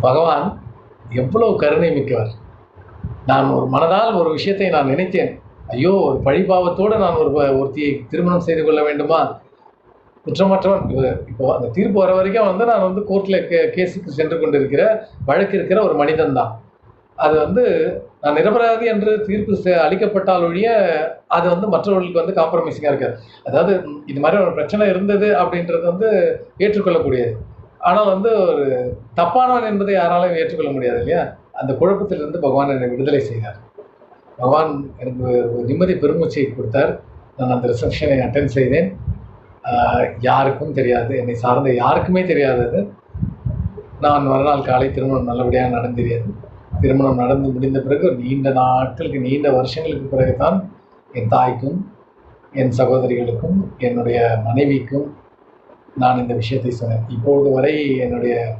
பகவான் எவ்வளவு கருணை மிக்கவர். நான் ஒரு மனதால் ஒரு விஷயத்தை நான் நினைத்தேன். ஐயோ ஒரு பழிபாவத்தோடு நான் ஒரு ஒருத்தியை திருமணம் செய்து கொள்ள வேண்டுமா? குற்றமற்றவன். இப்போ அந்த தீர்ப்பு வர வரைக்கும் வந்து நான் வந்து கோர்ட்டில் கே கேஸுக்கு சென்று கொண்டிருக்கிற வழக்கு இருக்கிற ஒரு மனிதன் தான். அது வந்து நான் நிரபராதி என்று தீர்ப்பு செ- அளிக்கப்பட்டால் ஒழிய அது வந்து மற்றவர்களுக்கு வந்து காம்ப்ரமைசிங்காக இருக்காது. அதாவது இது மாதிரி ஒரு பிரச்சனை இருந்தது அப்படின்றது வந்து ஏற்றுக்கொள்ளக்கூடியது. ஆனால் வந்து ஒரு தப்பானவன் என்பதை யாராலும் ஏற்றுக்கொள்ள முடியாது இல்லையா? அந்த குழப்பத்திலிருந்து பகவான் என்னை விடுதலை செய்தார். பகவான் எனக்கு ஒரு நிம்மதி பெருமூச்சை கொடுத்தார். நான் அந்த ரிசப்ஷனை அட்டென்ட் செய்தேன். யாருக்கும் தெரியாது. என்னை சார்ந்த யாருக்குமே தெரியாதது. நான் மறுநாள் காலை திருமணம் நல்லபடியாக நடந்தேறியது திருமணம் நடந்து முடிந்த பிறகு நீண்ட நாட்களுக்கு நீண்ட வருஷங்களுக்கு பிறகுதான் என் தாய்க்கும் என் சகோதரிகளுக்கும் என்னுடைய மனைவிக்கும் நான் இந்த விஷயத்தை சொன்னேன். இப்பொழுது வரை என்னுடைய